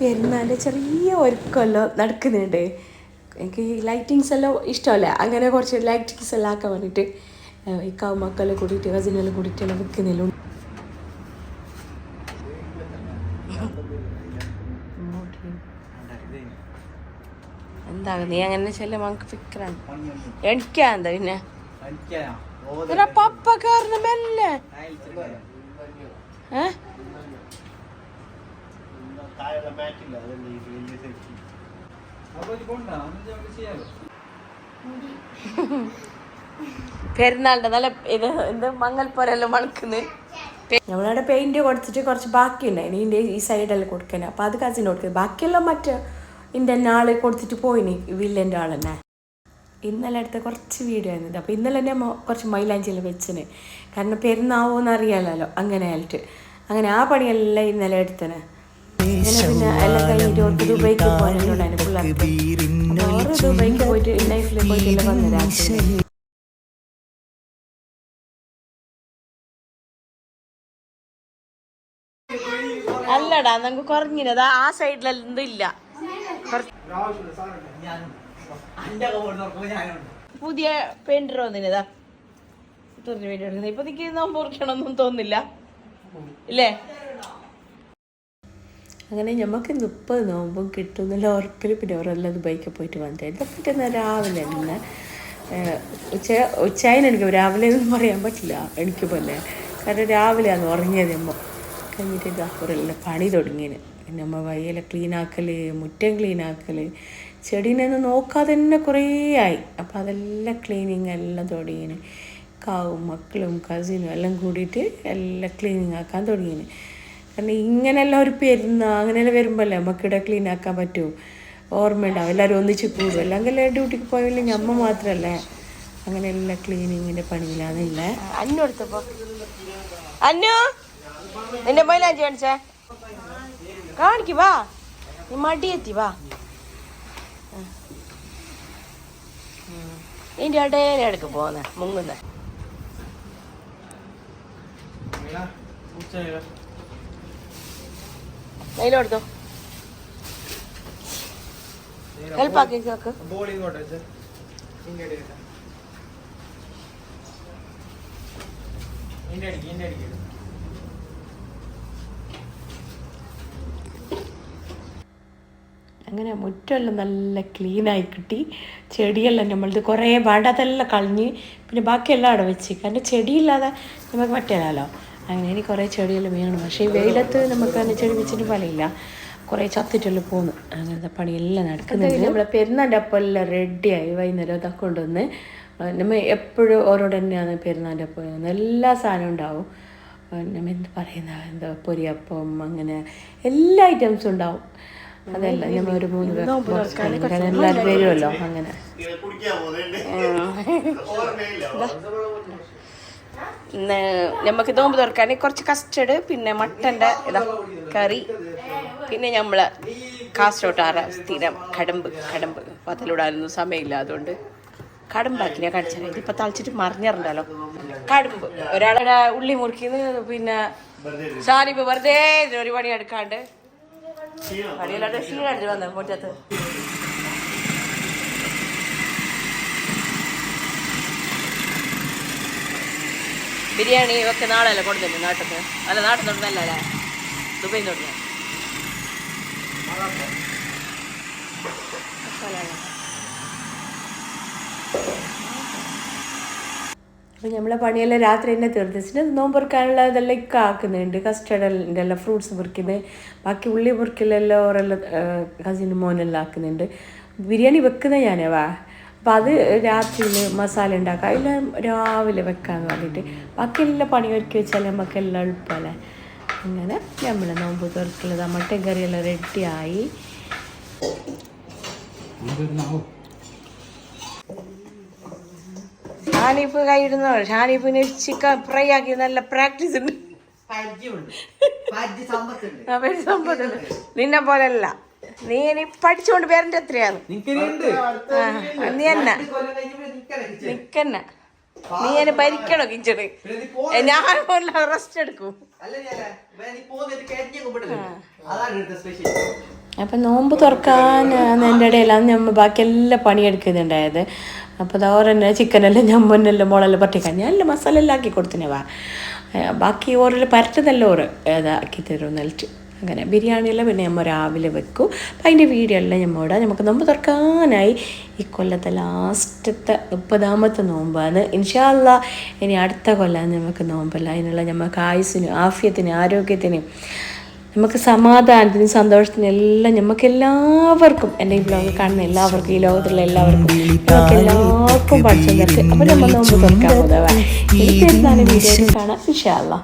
പെരുന്നാളിന്റെ ചെറിയ ഒരുക്കമല്ലോ നടക്കുന്നുണ്ട്. എനിക്ക് ഈ ലൈറ്റിങ്സ് എല്ലാം ഇഷ്ടമല്ല. അങ്ങനെ കുറച്ച് ലൈറ്റിങ്സ് എല്ലാം ആക്കാൻ വേണ്ടിയിട്ട് ഈ കാവ് മക്കളെ കൂടിയിട്ട് കസിനെല്ലാം കൂടിയിട്ട് എല്ലാം വെക്കുന്നില്ല എന്താ നീ അങ്ങനെ ചെല്ലാം നമുക്ക് ഫിക്കറാണ് എണിക്കാ എന്താ പിന്നെ? ഇവരെ പപ്പ കയറുന്ന മെല്ലെ. ഏ? പെരുന്നാളിന്റെ നല്ല ഇത് എന്ത് മങ്ങൽപ്പുരെല്ലാം മണക്കുന്നു? നമ്മളവിടെ പെയിന്റ് കൊടുത്തിട്ട് കുറച്ച് ബാക്കിയുണ്ടായിന് ഇതിന്റെ ഈ സൈഡെല്ലാം കൊടുക്കാൻ അപ്പോൾ അത് കസിന് കൊടുക്കുന്നത് ബാക്കിയെല്ലാം മറ്റേ ഇതിന്റെ ആൾ കൊടുത്തിട്ട് പോയിന് വില്ലന്റെ ആൾ തന്നെ ഇന്നലെ അടുത്ത കുറച്ച് വീഡിയോ ആയിരുന്നത് അപ്പോൾ ഇന്നലെ തന്നെ കുറച്ച് മൈലാഞ്ചിയെല്ലാം വെച്ചിന്. കാരണം പെരുന്നാവോന്ന് അറിയാലോ അങ്ങനെ ആയിട്ട് അങ്ങനെ ആ പണിയെല്ലാം ഇന്നലെ എടുത്തന്. അങ്ങനെ പിന്നെ എല്ലാം കഴിഞ്ഞിട്ട് ഓർക്ക് ദുബൈക്ക് പോകാനുണ്ടായിരുന്നു പിള്ളേർക്ക്. ഓറ് ദുബൈക്ക് പോയിട്ട് ലൈഫിൽ അല്ലടാ നമുക്ക് കുറഞ്ഞില്ല ആ സൈഡിലെന്തും ഇല്ല കുറച്ച് പുതിയ പെയിന്റർ വന്നിനതാ തുറന്നു എടുക്കുന്നത്. ഇപ്പൊ നിക്ക് നോമ്പ് മുറിക്കണമെന്നും തോന്നില്ല ഇല്ലേ? അങ്ങനെ നമുക്ക് മുപ്പത് നോമ്പും കിട്ടുന്നില്ല ഉറപ്പിൽ പിന്നെ അവരെല്ലാം ദുബൈക്ക് പോയിട്ട് വന്നത് പിറ്റേന്ന് രാവിലെ തന്നെ ഉച്ച ഉച്ചായന എനിക്ക് രാവിലെ ഒന്നും പറയാൻ പറ്റില്ല എനിക്ക് പോലെ കാരണം രാവിലെയാണ് ഉറങ്ങിയത് അമ്മ കഴിഞ്ഞിട്ട് ഗാഫറെല്ലാം പണി തുടങ്ങിയത് നമ്മ വയ്യെല്ലാം ക്ലീൻ ആക്കൽ മുറ്റം ക്ലീൻ ആക്കൽ ചെടീനെ ഒന്നും നോക്കാതെ തന്നെ കുറേ ആയി. അപ്പം അതെല്ലാം ക്ലീനിങ് എല്ലാം തുടങ്ങിന്. കാവും മക്കളും കസിനും എല്ലാം കൂടിയിട്ട് എല്ലാം ക്ലീനിങ് ആക്കാൻ തുടങ്ങിന്. കാരണം ഇങ്ങനെല്ലാം ഒരു പെരുന്ന അങ്ങനെയെല്ലാം വരുമ്പോഴല്ലേ നമുക്കിവിടെ ക്ലീൻ ആക്കാൻ പറ്റൂ. ഓർമ്മയുണ്ടാവും. എല്ലാവരും ഒന്നിച്ച് കൂടും അല്ലെങ്കിൽ ഡ്യൂട്ടിക്ക് പോയില്ലെങ്കിൽ അമ്മ മാത്രമല്ലേ അങ്ങനെ എല്ലാ ക്ലീനിങ്ങിന്റെ പണിയിലാണില്ലേ അന്നു എടുത്തപ്പോ. അന്നു? നിന്റെ മൈലാഞ്ചി നീ മടിയെത്തി വാ. ഇതിന്റെ ഇടയിലെ എടുക്ക് പോന്നെ മുങ്ങുന്ന. കയ്യിലെടുത്തോ ഹെൽപ്പ് ആക്കി നോക്ക് അങ്ങനെ മുറ്റമെല്ലാം നല്ല ക്ലീനായി കിട്ടി. ചെടിയെല്ലാം നമ്മളത് കുറേ വേണ്ടാതെല്ലാം കളഞ്ഞ് പിന്നെ ബാക്കിയെല്ലാം അവിടെ വെച്ച് കാരണം ചെടിയില്ലാതെ നമുക്ക് പറ്റില്ലല്ലോ അങ്ങനെ ഇനി കുറേ ചെടിയെല്ലാം വേണം. പക്ഷേ ഈ വെയിലത്ത് നമുക്ക് അങ്ങനെ ചെടി വെച്ചിട്ട് പണിയില്ല. കുറേ ചത്തിട്ടെല്ലാം പോന്നു. അങ്ങനത്തെ പണിയെല്ലാം നടക്കുന്നത് നമ്മളെ പെരുന്നാന്റെ അപ്പം എല്ലാം റെഡിയായി വൈകുന്നേരം ഇതൊക്കെ കൊണ്ടുവന്ന്. നമ്മൾ എപ്പോഴും ഓരോട് തന്നെയാണ് പെരുന്നാന്റെ അപ്പം എല്ലാ സാധനവും ഉണ്ടാവും. നമ്മൾ എന്ത് പറയുന്ന എന്താ പൊരിയപ്പം അങ്ങനെ എല്ലാ ഐറ്റംസും ഉണ്ടാവും. അതല്ല നമ്മൾ ഒരു മൂന്ന് പേർ എല്ലാവരും വരുമല്ലോ അങ്ങനെ. നമുക്ക് നോമ്പ് തുറക്കാൻ കുറച്ച് കസ്റ്റഡ് പിന്നെ മട്ടന്റെ ഇതാ കറി പിന്നെ നമ്മൾ കാസർഗോട്ടാറ സ്ഥിരം കടമ്പ് കടമ്പ്. പത്തലിടാനൊന്നും സമയമില്ല അതുകൊണ്ട് കടമ്പാക്കിനെ കടിച്ചാൽ ഇതിപ്പോ ഇതിപ്പോൾ തളിച്ചിട്ട് മറിഞ്ഞറണ്ടല്ലോ കടമ്പ്. ഒരാളുടെ ഉള്ളി മുറിക്കുന്നത് പിന്നെ സാരിപ്പ് വെറുതെ ഒരു പണി എടുക്കാണ്ട് പണിയില്ലാണ്ട് ക്ഷീണടിച്ച് വന്നു മുറ്റത്ത്. ബിരിയാണി ഒക്കെ നാളെ അല്ലേ കൊടുത്തില്ല നാട്ടിൽ അല്ല നാട്ടിൽ നിന്ന് അല്ലേ? ദുബൈയിൽ നിന്ന് അപ്പോൾ നമ്മളെ പണിയെല്ലാം രാത്രി തന്നെ തീർത്തിച്ചിട്ട് നോമ്പ് പൊറുക്കാനുള്ള ഇതെല്ലാം ഇക്ക ആക്കുന്നുണ്ട്. കസ്റ്റർഡിന്റെ എല്ലാം ഫ്രൂട്ട്സ് പൊറിക്കുന്നത് ബാക്കി ഉള്ളി പൊറിക്കലെല്ലാം ഓരെല്ലാം കസിൻ മോനെല്ലാം ആക്കുന്നുണ്ട്. ബിരിയാണി വെക്കുന്നത് ഞാനേ വാ. അപ്പോൾ അത് രാത്രിയിൽ മസാല ഉണ്ടാക്കുക എല്ലാം രാവിലെ വെക്കാൻ പറഞ്ഞിട്ട്. ബാക്കി എല്ലാം പണി ഒരുക്കി വെച്ചാൽ നമുക്ക് എല്ലാം എളുപ്പമല്ലേ അങ്ങനെ നമ്മൾ നോമ്പ് തുറക്കുള്ളത് മട്ടൻ കറിയെല്ലാം റെഡിയായി ഷാനിപ്പ് കയ്യിരുന്നു ഷാനിപ്പിന് ചിക്കൻ ഫ്രൈ ആക്കി നല്ല പ്രാക്ടീസ് ഉണ്ട്. നിന്നെ പോലല്ല നീ ഇനി പഠിച്ചുകൊണ്ട് പേരന്റെ എത്രയാണ്? നീ തന്നെ. നിക്കന്നെ. നീ എന്നെ ഭരിക്കണോ കിച്ചണ്? ഞാൻ റെസ്റ്റ് എടുക്കും. അപ്പം നോമ്പ് തുറക്കാൻ എന്റെ ഇടയിലാണ് ഞമ്മ ബാക്കി എല്ലാ പണിയെടുക്കുന്നുണ്ടായത് അപ്പോൾ അതോരെന്നെ ചിക്കനെല്ലാം ഞമ്മനെല്ലാം മുളെല്ലാം പട്ടിക്കാൻ ഞാൻ എല്ലാം മസാല എല്ലാം ആക്കി കൊടുത്തിനെ വാ. ബാക്കി ഓരോ പരട്ടുന്നല്ല ഓറ് ഇതാക്കി തരും എന്നിട്ട് അങ്ങനെ ബിരിയാണിയെല്ലാം പിന്നെ നമ്മൾ രാവിലെ വെക്കും. അപ്പം അതിന്റെ വീഡിയോ എല്ലാം നമ്മോട് നമുക്ക് നോമ്പ് തുറക്കാനായി ഈ കൊല്ലത്തെ ലാസ്റ്റത്തെ മുപ്പതാമത്തെ നോമ്പാണ്. ഇൻഷാല്ല ഇനി അടുത്ത കൊല്ലം നമുക്ക് നോമ്പല്ല. അതിനുള്ള നമുക്ക് ആയുസ്സിനും ആഫ്യത്തിനും ആരോഗ്യത്തിനും നമുക്ക് സമാധാനത്തിനും സന്തോഷത്തിനും എല്ലാം നമുക്ക് എല്ലാവർക്കും എന്റെ ഈ ബ്ലോഗ് കാണുന്ന എല്ലാവർക്കും ഈ ലോകത്തുള്ള എല്ലാവർക്കും എല്ലാവർക്കും പഠിച്ചു തരട്ടെ അപ്പോൾ നമ്മൾ പോകുന്നവ ഈ പെരുന്നാൾ വീഡിയോയിൽ കാണാം ഇൻഷാല്ലാ